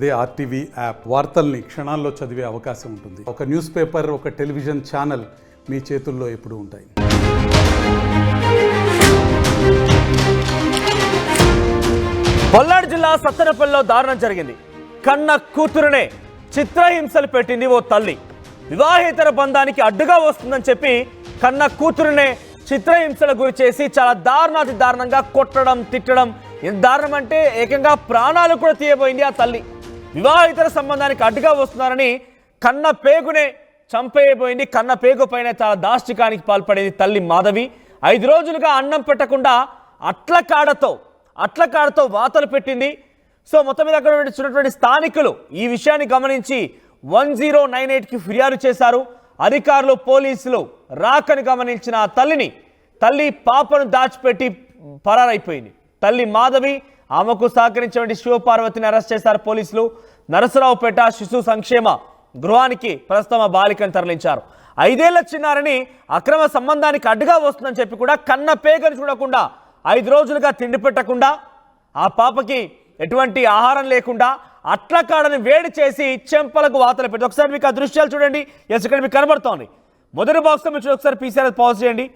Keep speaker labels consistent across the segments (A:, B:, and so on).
A: అదే RTV app వార్తల్ని క్షణాల్లో చదివే అవకాశం ఉంటుంది. ఒక న్యూస్ పేపర్ ఒక టెలివిజన్ ఛానల్ మీ చేతుల్లో ఎప్పుడు ఉంటాయి.
B: పల్నాడు జిల్లా సత్తెనపల్లిలో దారుణం జరిగింది. కన్న కూతురునే చిత్రహింసలు పెట్టింది ఓ తల్లి. వివాహేతర బంధానికి అడ్డుగా వస్తుందని చెప్పి కన్న కూతురునే చిత్రహింసల గురి చేసి చాలా దారుణాతి దారుణంగా కొట్టడం తిట్టడం. ఎంత దారుణం అంటే ఏకంగా ప్రాణాలు కూడా తీయబోయింది ఆ తల్లి. వివాహితర సంబంధానికి అడ్డుగా వస్తున్నారని కన్న పేగునే చంపేయబోయింది. కన్న పేగు పైన చాలా దాష్టికానికి పాల్పడేది తల్లి మాధవి. ఐదు రోజులుగా అన్నం పెట్టకుండా అట్ల కాడతో అట్ల కాడతో వాతలు పెట్టింది. సో మొత్తం మీద అక్కడ ఉన్నటువంటి స్థానికులు ఈ విషయాన్ని గమనించి వన్ జీరో నైన్ ఎయిట్కి ఫిర్యాదు చేశారు. అధికారులు పోలీసులు రాకని గమనించిన తల్లిని తల్లి పాపను దాచిపెట్టి పరారైపోయింది. తల్లి మాధవి ఆమెకు సహకరించినటువంటి శివపార్వతిని అరెస్ట్ చేశారు పోలీసులు. నరసరావుపేట శిశు సంక్షేమ గృహానికి ప్రస్తుతం ఆ బాలికను తరలించారు. ఐదేళ్ళ చిన్నారని అక్రమ సంబంధానికి అడ్డుగా వస్తుందని చెప్పి కూడా కన్న పేగని చూడకుండా ఐదు రోజులుగా తిండి పెట్టకుండా ఆ పాపకి ఎటువంటి ఆహారం లేకుండా అట్ల కాడని వేడి చేసి చెంపలకు వాతలు పెట్టి ఒకసారి మీకు ఆ దృశ్యాలు చూడండి. ఎస్ ఇక్కడ మీకు కనబడుతోంది. మొదటి బాక్స్లో మీరు ఒకసారి పీసీఆర్ పాజ్ చేయండి.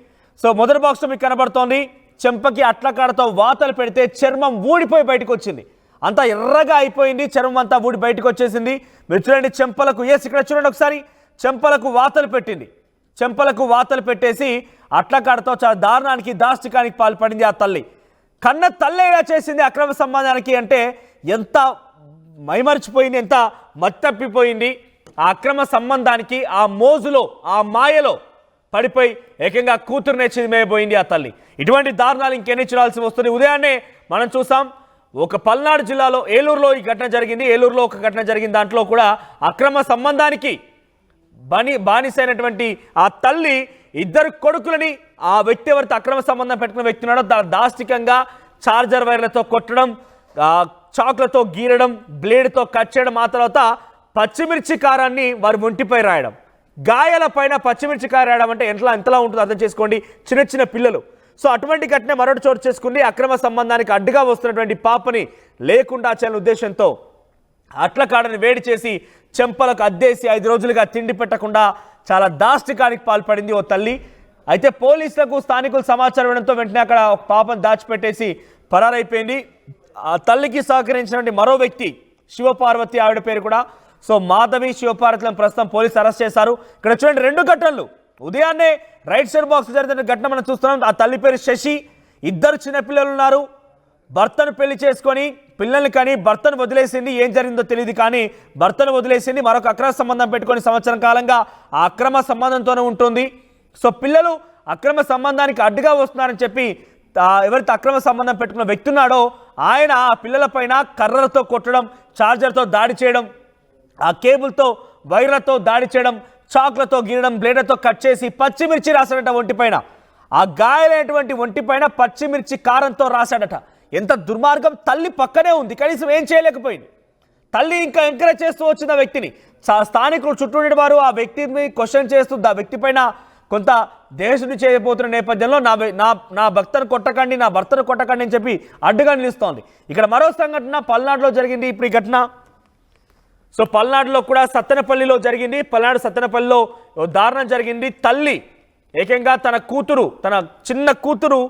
B: సో మొదటి బాక్స్లో మీకు కనబడుతోంది. చెంపకి అట్లకాడతో వాతలు పెడితే చర్మం ఊడిపోయి బయటకు వచ్చింది అంతా ఎర్రగా అయిపోయింది చర్మం అంతా ఊడి బయటకు వచ్చేసింది మీరు చూడండి చెంపలకు ఏ ఇక్కడ చూడండి ఒకసారి. చెంపలకు వాతలు పెట్టింది. చెంపలకు వాతలు పెట్టేసి అట్లకాడతో చాలా దారుణానికి దాష్టికానికి పాల్పడింది ఆ తల్లి. కన్న తల్లేగా చేసింది అక్రమ సంబంధానికి అంటే ఎంత మైమరిచిపోయింది ఎంత మత్తప్పిపోయింది ఆ అక్రమ సంబంధానికి ఆ మోజులో ఆ మాయలో పడిపోయి ఏకంగా కూతురునే చిదిమేయబోయింది ఆ తల్లి. ఇటువంటి దారుణాలు ఇంకెన్ని చూడాల్సి వస్తుంది? ఉదయాన్నే మనం చూసాం ఒక పల్నాడు జిల్లాలో ఏలూరులో ఈ ఘటన జరిగింది. ఏలూరులో ఒక ఘటన జరిగింది దాంట్లో కూడా అక్రమ సంబంధానికి బని బానిసైనటువంటి ఆ తల్లి ఇద్దరు కొడుకులని ఆ వ్యక్తి ఎవరితో అక్రమ సంబంధం పెట్టుకున్న వ్యక్తి ఉన్నాడో దా- దాష్టికంగా చార్జర్ వైర్లతో కొట్టడం చాక్లతో చాకులతో గీరడం బ్లేడ్తో కట్ చేయడం ఆ తర్వాత పచ్చిమిర్చి కారాన్ని వారి ఒంటిపై రాయడం. గాయాల పైన పచ్చిమిర్చి కారం అంటే ఎంతలా ఎంతలా ఉంటుందో అర్థం చేసుకోండి. చిన్న చిన్న పిల్లలు. సో అటువంటి ఘటన మరొకటి చోటు చేసుకుంది. అక్రమ సంబంధానికి అడ్డుగా వస్తున్నటువంటి పాపని లేకుండా చేయాలనే ఉద్దేశంతో అట్ల కాడని వేడి చేసి చెంపలకు అద్దేసి ఐదు రోజులుగా తిండి పెట్టకుండా చాలా దాష్టికానికి పాల్పడింది ఓ తల్లి. అయితే పోలీసులకు స్థానికులు సమాచారం ఇవ్వడంతో వెంటనే అక్కడ ఒక పాపను దాచిపెట్టేసి పరారైపోయింది. ఆ తల్లికి సహకరించినటువంటి మరో వ్యక్తి శివపార్వతి ఆవిడ పేరు కూడా సో మాధవి శివపార్వతులను ప్రస్తుతం పోలీసు అరెస్ట్ చేశారు. ఇక్కడ చూడండి రెండు ఘటనలు. ఉదయాన్నే రైట్ సైడ్ బాక్స్ జరిగిన ఘటన మనం చూస్తున్నాం. ఆ తల్లి పేరు శశి. ఇద్దరు చిన్నపిల్లలు ఉన్నారు. భర్తను పెళ్ళి చేసుకొని పిల్లల్ని కానీ భర్తను వదిలేసింది. ఏం జరిగిందో తెలియదు కానీ భర్తను వదిలేసింది. మరొక అక్రమ సంబంధం పెట్టుకొని సంవత్సరం కాలంగా ఆ అక్రమ సంబంధంతోనే ఉంటుంది. సో పిల్లలు అక్రమ సంబంధానికి అడ్డుగా వస్తున్నారని చెప్పి ఎవరితో అక్రమ సంబంధం పెట్టుకున్న వ్యక్తి ఉన్నాడో ఆయన ఆ పిల్లలపైన కర్రలతో కొట్టడం ఛార్జర్తో దాడి చేయడం ఆ కేబుల్తో వైర్లతో దాడి చేయడం చాక్లతో గీరడం బ్లేడర్తో కట్ చేసి పచ్చిమిర్చి రాశాడట ఒంటిపైన ఆ గాయాలైనటువంటి ఒంటిపైన పచ్చిమిర్చి కారంతో రాశాడట. ఎంత దుర్మార్గం తల్లి పక్కనే ఉంది కనీసం ఏం చేయలేకపోయింది. తల్లి ఇంకా ఎంకరేజ్ చేస్తూ వచ్చిన వ్యక్తిని స్థానికులు చుట్టూ ఉండే వారు ఆ వ్యక్తిని క్వశ్చన్ చేస్తూ ఆ వ్యక్తి పైన కొంత దేశుడు చేయబోతున్న నేపథ్యంలో నా నా నా భక్తను కొట్టకండి నా భర్తను కొట్టకండి అని చెప్పి అడ్డుగా నిలుస్తోంది. ఇక్కడ మరో సంఘటన పల్నాడులో జరిగింది. ఇప్పుడు ఈ ఘటన సో పల్నాడులో కూడా సత్తెనపల్లిలో జరిగింది. పల్నాడు సత్తెనపల్లిలో దారుణం జరిగింది. తల్లి ఏకంగా తన కూతురు తన చిన్న కూతురు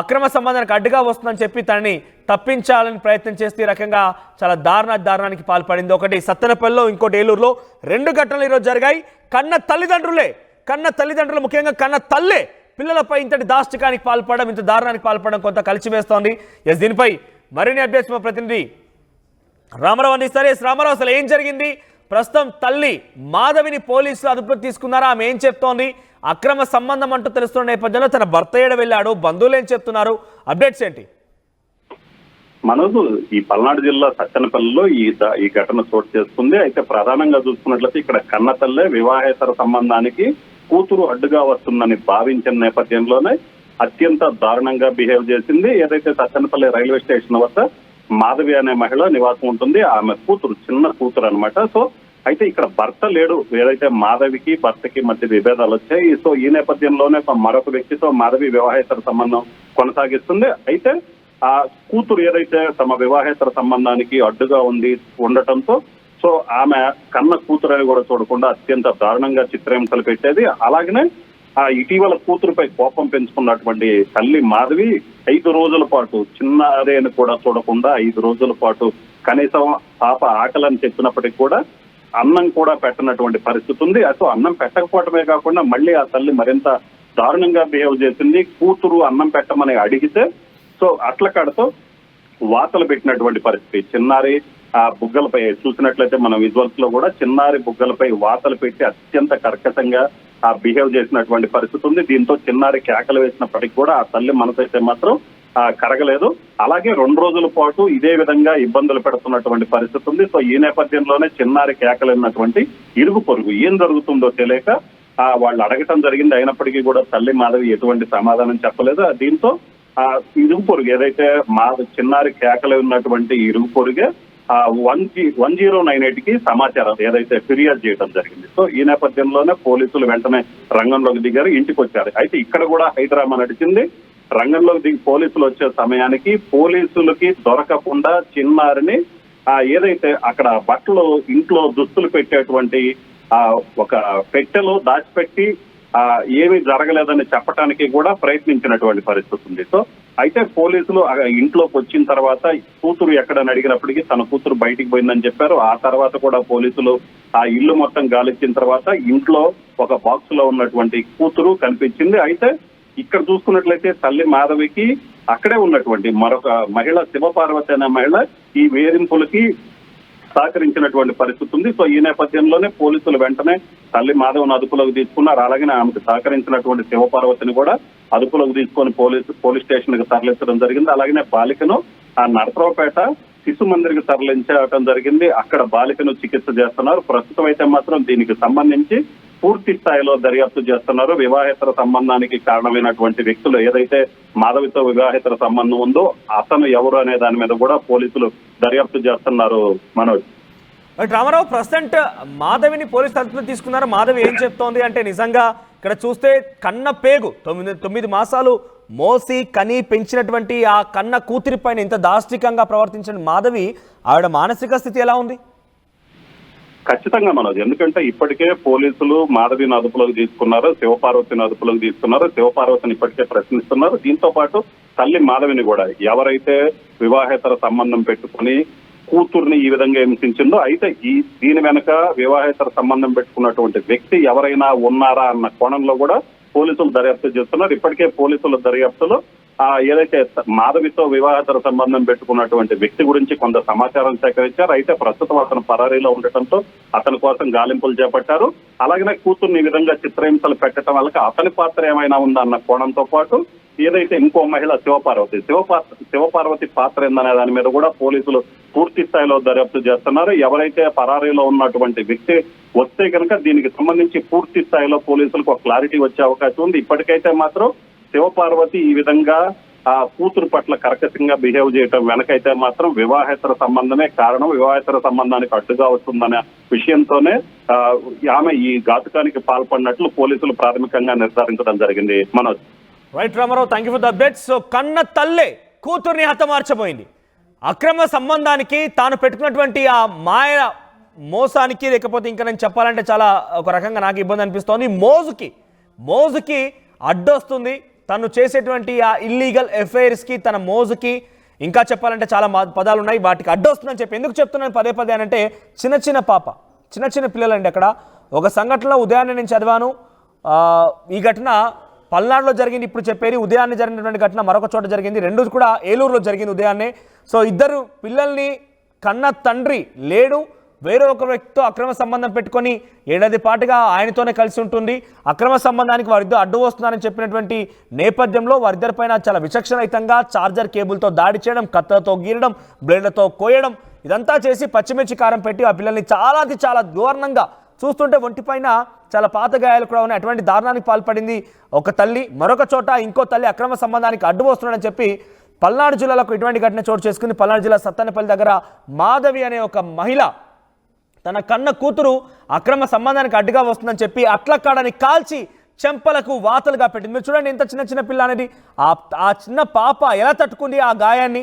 B: అక్రమ సంబంధానికి అడ్డుగా వస్తుందని చెప్పి తనని తప్పించాలని ప్రయత్నం చేస్తే రకంగా చాలా దారుణ దారుణానికి పాల్పడింది. ఒకటి సత్తెనపల్లిలో ఇంకోటి ఏలూరులో. రెండు ఘటనలు ఈరోజు జరిగాయి. కన్న తల్లిదండ్రులే కన్న తల్లిదండ్రులు ముఖ్యంగా కన్న తల్లే పిల్లలపై ఇంతటి దాష్టికానికి పాల్పడడం ఇంత దారుణానికి పాల్పడడం కొంత కలిసివేస్తోంది. ఎస్ దీనిపై మరిన్ని అభ్యర్థి మా ప్రతినిధి రామారావు అందిస్తారు ఎస్ రామారావు అసలు ఏం జరిగింది? ప్రస్తుతం తల్లి మాధవిని పోలీసులు అదుపులో తీసుకున్నారా? ఆమె ఏం చెప్తోంది? అక్రమ సంబంధం అంటూ తెలుస్తున్న నేపథ్యంలో తన భర్త ఏడ వెళ్ళాడు? బంధువులు ఏం చెప్తున్నారు? అప్డేట్స్ ఏంటి?
C: మనోజు ఈ పల్నాడు జిల్లా సత్తెనపల్లిలో ఈ ఈ ఘటన చోటు చేసుకుంది. అయితే ప్రధానంగా చూసుకున్నట్లయితే ఇక్కడ కన్నతల్లే వివాహేతర సంబంధానికి కూతురు అడ్డుగా వస్తుందని భావించిన నేపథ్యంలోనే అత్యంత దారుణంగా బిహేవ్ చేసింది. ఏదైతే సత్తెనపల్లి రైల్వే స్టేషన్ వద్ద మాధవి అనే మహిళ నివాసం ఉంటుంది. ఆమె కూతురు చిన్న కూతురు అన్నమాట. సో అయితే ఇక్కడ భర్త లేడు. ఏదైతే మాధవికి భర్తకి మధ్య విభేదాలు వచ్చాయి సో ఈ నేపథ్యంలోనే ఒక మరొక వ్యక్తితో మాధవి వివాహేతర సంబంధం కొనసాగిస్తుంది. అయితే ఆ కూతురు ఏదైతే తమ వివాహేతర సంబంధానికి అడ్డుగా ఉంది ఉండటంతో సో ఆమె కన్న కూతురని కూడా చూడకుండా అత్యంత దారుణంగా చిత్రహింసలు పెట్టేది. అలాగనే ఆ ఇటీవల కూతురుపై కోపం పెంచుకున్నటువంటి తల్లి మాధవి ఐదు రోజుల పాటు చిన్న అని కూడా చూడకుండా ఐదు రోజుల పాటు కనీసం పాప ఆకలని చెప్పినప్పటికీ కూడా అన్నం కూడా పెట్టనటువంటి పరిస్థితి ఉంది. అసలు అన్నం పెట్టకపోవటమే కాకుండా మళ్ళీ ఆ తల్లి మరింత దారుణంగా బిహేవ్ చేసింది. కూతురు అన్నం పెట్టమని అడిగితే సో అట్ల కాడతో వాతలు పెట్టినటువంటి పరిస్థితి. చిన్నారి ఆ బుగ్గలపై చూసినట్లయితే మనం విజువల్స్లో కూడా చిన్నారి బుగ్గలపై వాతలు పెట్టి అత్యంత కర్కశంగా బిహేవ్ చేసినటువంటి పరిస్థితి ఉంది. దీంతో చిన్నారి కేకలు వేసినప్పటికీ కూడా ఆ తల్లి మనసైతే మాత్రం ఆ కరగలేదు. అలాగే రెండు రోజుల పాటు ఇదే విధంగా ఇబ్బందులు పెడుతున్నటువంటి పరిస్థితి ఉంది. సో ఈ నేపథ్యంలోనే చిన్నారి కేకలిన్నటువంటి ఇరుగు పొరుగు ఏం జరుగుతుందో తెలియక ఆ వాళ్ళు అడగటం జరిగింది. అయినప్పటికీ కూడా తల్లి మాధవి ఎటువంటి సమాధానం చెప్పలేదు. దీంతో ఆ ఇరుగు పొరుగు ఏదైతే మా చిన్నారి కేకలు ఉన్నటువంటి ఇరుగు పొరుగే one G one zero nine ఎయిట్కి సమాచారం ఏదైతే ఫిర్యాదు చేయడం జరిగింది. సో ఈ నేపథ్యంలోనే పోలీసులు వెంటనే రంగంలోకి దిగారు ఇంటికి వచ్చారు అయితే ఇక్కడ కూడా హైదరాబాద్ నడిచింది. రంగంలోకి దిగి పోలీసులు వచ్చే సమయానికి పోలీసులకి దొరకకుండా చిన్నారిని ఆ ఏదైతే అక్కడ బట్టలు ఇంట్లో దుస్తులు పెట్టేటువంటి ఆ ఒక పెట్టెలో దాచిపెట్టి ఆ ఏమీ జరగలేదని చెప్పడానికి కూడా ప్రయత్నించినటువంటి పరిస్థితి ఉంది. సో అయితే పోలీసులు ఇంట్లోకి వచ్చిన తర్వాత కూతురు ఎక్కడని అడిగినప్పటికీ తన కూతురు బయటికి పోయిందని చెప్పారు. ఆ తర్వాత కూడా పోలీసులు ఆ ఇల్లు మొత్తం గాలిచ్చిన తర్వాత ఇంట్లో ఒక బాక్స్లో ఉన్నటువంటి కూతురు కనిపించింది. అయితే ఇక్కడ చూసుకున్నట్లయితే తల్లి మాధవికి అక్కడే ఉన్నటువంటి మరొక మహిళ శివపార్వతి అనే మహిళ ఈ వేధింపులకి సహకరించినటువంటి పరిస్థితి ఉంది. సో ఈ నేపథ్యంలోనే పోలీసులు వెంటనే తల్లి మాధవ్ను అదుపులోకి తీసుకున్నారు. అలాగే ఆమెకు సహకరించినటువంటి శివపార్వతిని కూడా అదుపులోకి తీసుకొని పోలీసు పోలీస్ స్టేషన్కి తరలించడం జరిగింది. అలాగనే బాలికను ఆ నరసరావుపేట శిశు మందిరికి తరలించడం జరిగింది. అక్కడ బాలికను చికిత్స చేస్తున్నారు. ప్రస్తుతం అయితే మాత్రం దీనికి సంబంధించి పూర్తి స్థాయిలో దర్యాప్తు చేస్తున్నారు. వివాహేతర సంబంధానికి కారణమైనటువంటి వ్యక్తులు ఏదైతే మాధవితో వివాహేతర సంబంధం ఉందో అతను ఎవరు అనే దాని మీద కూడా పోలీసులు దర్యాప్తు చేస్తున్నారు మనోజ్.
B: రామారావు ప్రజెంట్ మాధవిని పోలీస్ అదుపులో తీసుకున్నారు? మాధవి ఏం చెప్తోంది? అంటే నిజంగా ఇక్కడ చూస్తే కన్న పేగు. తొమ్మిది తొమ్మిది మాసాలు మోసి కని పెంచినటువంటి ఆ కన్న కూతురి పైన ఇంత దాష్టికంగా ప్రవర్తించిన మాధవి ఆవిడ మానసిక స్థితి ఎలా ఉంది?
C: ఖచ్చితంగా మనోజ్ ఎందుకంటే ఇప్పటికే పోలీసులు మాధవిని అదుపులోకి తీసుకున్నారు శివపార్వతిని అదుపులోకి తీసుకున్నారు శివపార్వతిని ఇప్పటికే ప్రశ్నిస్తున్నారు. దీంతో పాటు తల్లి మాధవిని కూడా ఎవరైతే వివాహేతర సంబంధం పెట్టుకుని కూతుర్ని ఈ విధంగా హింసించిందో అయితే ఈ దీని వెనక వివాహేతర సంబంధం పెట్టుకున్నటువంటి వ్యక్తి ఎవరైనా ఉన్నారా అన్న కోణంలో కూడా పోలీసులు దర్యాప్తు చేస్తున్నారు. ఇప్పటికే పోలీసుల దర్యాప్తులో ఆ ఏదైతే మాధవితో వివాహేతర సంబంధం పెట్టుకున్నటువంటి వ్యక్తి గురించి కొంత సమాచారం సేకరించారు. అయితే ప్రస్తుతం అతను పరారీలో ఉండటంతో అతని కోసం గాలింపులు చేపట్టారు. అలాగనే కూతుర్ని ఈ విధంగా చిత్రహింసలు పెట్టడం వల్ల అతని పాత్ర ఏమైనా ఉందా అన్న కోణంతో పాటు ఏదైతే ఇంకో మహిళ శివపార్వతి శివపార్వతి శివపార్వతి పాత్ర ఏందనే దాని మీద కూడా పోలీసులు పూర్తి స్థాయిలో దర్యాప్తు చేస్తున్నారు. ఎవరైతే పరారీలో ఉన్నటువంటి వ్యక్తి వస్తే కనుక దీనికి సంబంధించి పూర్తి స్థాయిలో పోలీసులకు ఒక క్లారిటీ వచ్చే అవకాశం ఉంది. ఇప్పటికైతే మాత్రం శివపార్వతి ఈ విధంగా ఆ కూతురు పట్ల కర్కశంగా బిహేవ్ చేయటం వెనకైతే మాత్రం వివాహేతర సంబంధమే కారణం. వివాహేతర సంబంధానికి అడ్డుగా వస్తుందనే విషయంతోనే ఆమె ఈ ఘాతుకానికి పాల్పడినట్లు పోలీసులు ప్రాథమికంగా నిర్ధారించడం జరిగింది. Manoj.
B: Right Ramarao thank you for the update so కన్న తల్లే కూతుర్ని హతమార్చబోయింది. అక్రమ సంబంధానికి తాను పెట్టుకున్నటువంటి ఆ మాయ మోసానికి లేకపోతే ఇంకా నేను చెప్పాలంటే చాలా ఒక రకంగా నాకు ఇబ్బంది అనిపిస్తోంది. మోజుకి మోజుకి అడ్డొస్తుంది. తను చేసేటువంటి ఆ ఇల్లీగల్ ఎఫైర్స్కి తన మోజుకి ఇంకా చెప్పాలంటే చాలా మా- పదాలు ఉన్నాయి వాటికి అడ్డొస్తుందని చెప్పి ఎందుకు చెప్తున్నాను పదే పదే అంటే చిన్న చిన్న పాప చిన్న చిన్న పిల్లలండి అక్కడ. ఒక సంఘటనలో ఉదయాన్నే నేను చదివాను. ఈ ఘటన పల్నాడులో జరిగింది ఇప్పుడు చెప్పేది ఉదయాన్నే జరిగినటువంటి ఘటన మరొక చోట జరిగింది. రెండు కూడా ఏలూరులో జరిగింది ఉదయాన్నే. సో ఇద్దరు పిల్లల్ని కన్న తండ్రి లేడు. వేరే ఒక వ్యక్తితో అక్రమ సంబంధం పెట్టుకొని ఏడాది పాటుగా ఆయనతోనే కలిసి ఉంటుంది. అక్రమ సంబంధానికి వారిద్దరు అడ్డు వస్తున్నారని చెప్పినటువంటి నేపథ్యంలో వారిద్దరిపైన చాలా విచక్షణయుతంగా చార్జర్ కేబుల్తో దాడి చేయడం కత్తలతో గీరడం బ్లేడ్లతో కోయడం ఇదంతా చేసి పచ్చిమిర్చి కారం పెట్టి ఆ పిల్లల్ని చాలాకి చాలా దారుణంగా చూస్తుంటే ఒంటిపైన చాలా పాత గాయాలు కూడా ఉన్నాయి. అటువంటి దారుణానికి పాల్పడింది ఒక తల్లి మరొక చోట ఇంకో తల్లి అక్రమ సంబంధానికి అడ్డు వస్తున్నాడని చెప్పి పల్నాడు జిల్లాలో ఇటువంటి ఘటన చోటు చేసుకుని పల్నాడు జిల్లా సత్తెనపల్లి దగ్గర మాధవి అనే ఒక మహిళ తన కన్న కూతురు అక్రమ సంబంధానికి అడ్డుగా వస్తుందని చెప్పి అట్ల కాడని కాల్చి చెంపలకు వాతలుగా పెట్టింది. మీరు చూడండి ఎంత చిన్న చిన్న పిల్ల అనేది. ఆ ఆ చిన్న పాప ఎలా తట్టుకుంది ఆ గాయాన్ని?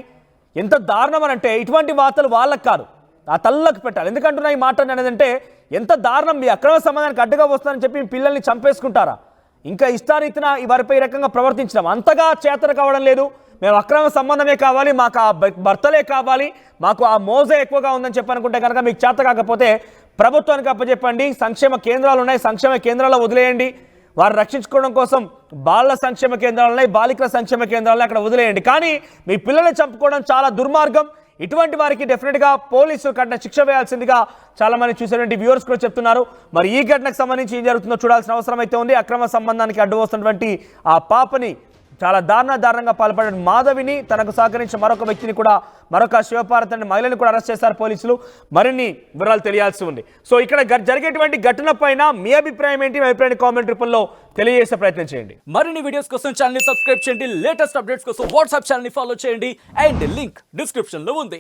B: ఎంత దారుణం అని అంటే ఇటువంటి వార్తలు వాళ్ళకి కాదు. ఆ తల్లకు పెట్టాలి. ఎందుకంటున్నా ఈ మాట అనేది అంటే ఎంత దారుణం మీ అక్రమ సంబంధానికి అడ్డుగా వస్తుందని చెప్పి మీ పిల్లల్ని చంపేసుకుంటారా? ఇంకా ఇష్టారీతిన ఈ వారిపై ఈ రకంగా ప్రవర్తించడం అంతగా చేతన కావడం లేదు. మేము అక్రమ సంబంధమే కావాలి మాకు ఆ భ- భర్తలే కావాలి మాకు ఆ మోజే ఎక్కువగా ఉందని చెప్పనుకుంటే కనుక మీకు చేత కాకపోతే ప్రభుత్వానికి అప్పచెప్పండి సంక్షేమ కేంద్రాలు ఉన్నాయి సంక్షేమ కేంద్రాల్లో వదిలేయండి. వారు రక్షించుకోవడం కోసం బాల సంక్షేమ కేంద్రాలు ఉన్నాయి బాలికల సంక్షేమ కేంద్రాలు అక్కడ వదిలేయండి. కానీ మీ పిల్లల్ని చంపుకోవడం చాలా దుర్మార్గం. ఇటువంటి వారికి డెఫినెట్గా పోలీసులు కఠిన శిక్ష వేయాల్సిందిగా చాలా మంది చూసేటువంటి వ్యూవర్స్ కూడా చెప్తున్నారు. మరి ఈ ఘటనకు సంబంధించి ఏం జరుగుతుందో చూడాల్సిన అవసరం అయితే ఉంది. అక్రమ సంబంధానికి అడ్డు వస్తున్నటువంటి ఆ పాపని చాలా దారుణ దారుణంగా పాల్పడిన మాధవిని తనకు సహకరించిన మరొక వ్యక్తిని కూడా మరొక శివపార్వతి మహిళని కూడా అరెస్ట్ చేశారు పోలీసులు. మరిన్ని వివరాలు తెలియాల్సి ఉంది. సో ఇక్కడ జరిగేటువంటి ఘటన పైన మీ అభిప్రాయం ఏంటి? మీ అభిప్రాయాన్ని కామెంట్ రూపంలో తెలియజేసే ప్రయత్నం చేయండి.
D: మరిన్ని వీడియోస్ కోసం ఛానల్ సబ్స్క్రైబ్ చేయండి. లేటెస్ట్ అప్డేట్స్ కోసం వాట్సాప్ ఛానల్ ఫాలో చేయండి. అండ్ లింక్ డిస్క్రిప్షన్లో ఉంది.